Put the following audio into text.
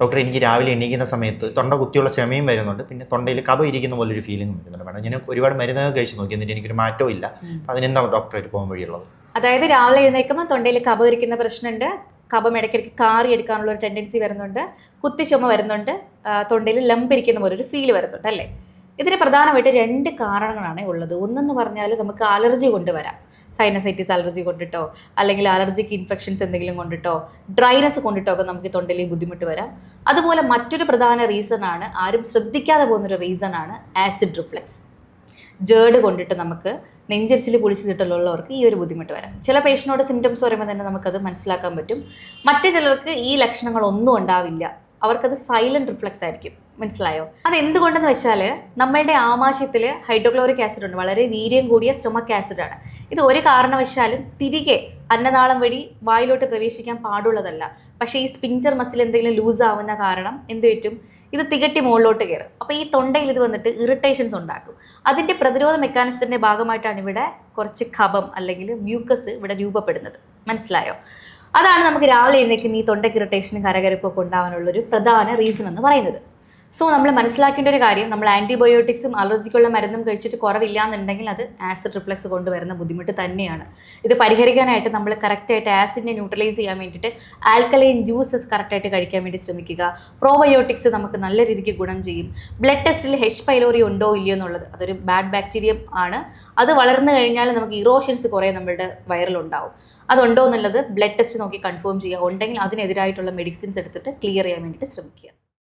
Doctor എനിക്ക് രാവിലെ എണീക്കുന്ന സമയത്ത് തൊണ്ട കുത്തിയുള്ള ചുമയും വരുന്നുണ്ട്. പിന്നെ തൊണ്ടയിൽ കബ ഇരിക്കുന്ന പോലെ ഒരു ഫീലിംഗ് വരുന്നുണ്ട്. മാഡം ഞാൻ ഒരുപാട് മരുന്നൊക്കെ കഴിച്ച് നോക്കി എന്നിട്ട് എനിക്കൊരു മാറ്റവും ഇല്ല. അപ്പം അതിനെന്താ ഡോക്ടറായിട്ട് പോകാൻ വഴിയുള്ളത്. അതായത് രാവിലെ എഴുന്നേൽക്കുമ്പോൾ തൊണ്ടയിൽ കബ ഇരിക്കുന്ന പ്രശ്നമുണ്ട്. കഫം ഇടയ്ക്കിടയ്ക്ക് കാറി എടുക്കാനുള്ള ഒരു ടെൻഡൻസി വരുന്നുണ്ട്. കുത്തിച്ചുമ വരുന്നുണ്ട്. തൊണ്ടയിൽ ലംബ് ഇരിക്കുന്ന പോലെ ഒരു ഫീൽ വരുന്നുണ്ട് അല്ലേ? ഇതിന് പ്രധാനമായിട്ട് രണ്ട് കാരണങ്ങളാണ് ഉള്ളത്. ഒന്നെന്ന് പറഞ്ഞാൽ നമുക്ക് അലർജി കൊണ്ടുവരാം. സൈനസൈറ്റിസ് അലർജി കൊണ്ടിട്ടോ അല്ലെങ്കിൽ അലർജിക്ക് ഇൻഫെക്ഷൻസ് എന്തെങ്കിലും കൊണ്ടിട്ടോ ഡ്രൈനസ് കൊണ്ടിട്ടോ ഒക്കെ നമുക്ക് തൊണ്ടയിൽ ബുദ്ധിമുട്ട് വരാം. അതുപോലെ മറ്റൊരു പ്രധാന റീസൺ ആണ് ആരും ശ്രദ്ധിക്കാതെ പോകുന്നൊരു റീസൺ ആണ് ആസിഡ് റിഫ്ലക്സ് ജേർഡ് കൊണ്ടിട്ട് നമുക്ക് നെഞ്ചരിച്ചിൽ പൊളിച്ചിട്ടുള്ളവർക്ക് ഈ ഒരു ബുദ്ധിമുട്ട് വരാം. ചില പേഷ്യനോട് സിംറ്റംസ് പറയുമ്പോൾ തന്നെ നമുക്കത് മനസ്സിലാക്കാൻ പറ്റും. മറ്റു ചിലർക്ക് ഈ ലക്ഷണങ്ങളൊന്നും ഉണ്ടാവില്ല. അവർക്കത് സൈലന്റ് റിഫ്ലക്സ് ആയിരിക്കും. മനസ്സിലായോ? അത് എന്തുകൊണ്ടെന്ന് വെച്ചാൽ നമ്മളുടെ ആമാശയത്തിൽ ഹൈഡ്രോക്ലോറിക് ആസിഡ് ഉണ്ട്. വളരെ വീര്യം കൂടിയ സ്റ്റൊമക് ആസിഡ് ആണ്. ഇത് ഒരു കാരണവശാലും തിരികെ അന്നനാളം വഴി വായിലോട്ട് പ്രവേശിക്കാൻ പാടുള്ളതല്ല. പക്ഷേ ഈ സ്പിഞ്ചർ മസിൽ എന്തെങ്കിലും ലൂസ് ആവുന്ന കാരണം എന്ത് പറ്റും? ഇത് തികട്ടി മുകളിലോട്ട് കയറും. അപ്പോൾ ഈ തൊണ്ടയിൽ ഇത് വന്നിട്ട് ഇറിറ്റേഷൻസ് ഉണ്ടാക്കും. അതിന്റെ പ്രതിരോധ മെക്കാനിസത്തിന്റെ ഭാഗമായിട്ടാണ് ഇവിടെ കുറച്ച് ഖബം അല്ലെങ്കിൽ മ്യൂക്കസ് ഇവിടെ രൂപപ്പെടുന്നത്. മനസ്സിലായോ? അതാണ് നമുക്ക് രാവിലെ എഴുന്നേക്കും ഈ തൊണ്ടയ്ക്ക് ഇറിറ്റേഷനും കരകരപ്പൊക്കെ ഉണ്ടാവാനുള്ള ഒരു പ്രധാന റീസൺ എന്ന് പറയുന്നത്. സോ നമ്മൾ മനസ്സിലാക്കേണ്ട ഒരു കാര്യം നമ്മൾ ആന്റിബയോട്ടിക്സും അലർജിക്കുള്ള മരുന്നും കഴിച്ചിട്ട് കുറവില്ല എന്നുണ്ടെങ്കിൽ അത് ആസിഡ് റിഫ്ലക്സ് കൊണ്ടുവരുന്ന ബുദ്ധിമുട്ട് തന്നെയാണ്. ഇത് പരിഹരിക്കാനായിട്ട് നമ്മൾ കറക്റ്റായിട്ട് ആസിഡിനെ ന്യൂട്രലൈസ് ചെയ്യാൻ വേണ്ടിയിട്ട് ആൽക്കലൈൻ ജ്യൂസസ് കറക്റ്റായിട്ട് കഴിക്കാൻ വേണ്ടി ശ്രമിക്കുക. പ്രോബയോട്ടിക്സ് നമുക്ക് നല്ല രീതിക്ക് ഗുണം ചെയ്യും. ബ്ലഡ് ടെസ്റ്റിൽ ഹെച്ച് പൈലോറി ഉണ്ടോ ഇല്ലയോ എന്നുള്ളത് അതൊരു ബാഡ് ബാക്ടീരിയം ആണ്. അത് വളർന്നു കഴിഞ്ഞാൽ നമുക്ക് ഇറോഷൻസ് കുറേ നമ്മുടെ വയറിലുണ്ടാവും അതുണ്ടോ എന്നുള്ളത് ബ്ലഡ് ടെസ്റ്റ് നോക്കി കൺഫേം ചെയ്യുക. ഉണ്ടെങ്കിൽ അതിനെതിരായിട്ടുള്ള മെഡിസിൻസ് എടുത്തിട്ട് ക്ലിയർ ചെയ്യാൻ വേണ്ടിയിട്ട് ശ്രമിക്കുക.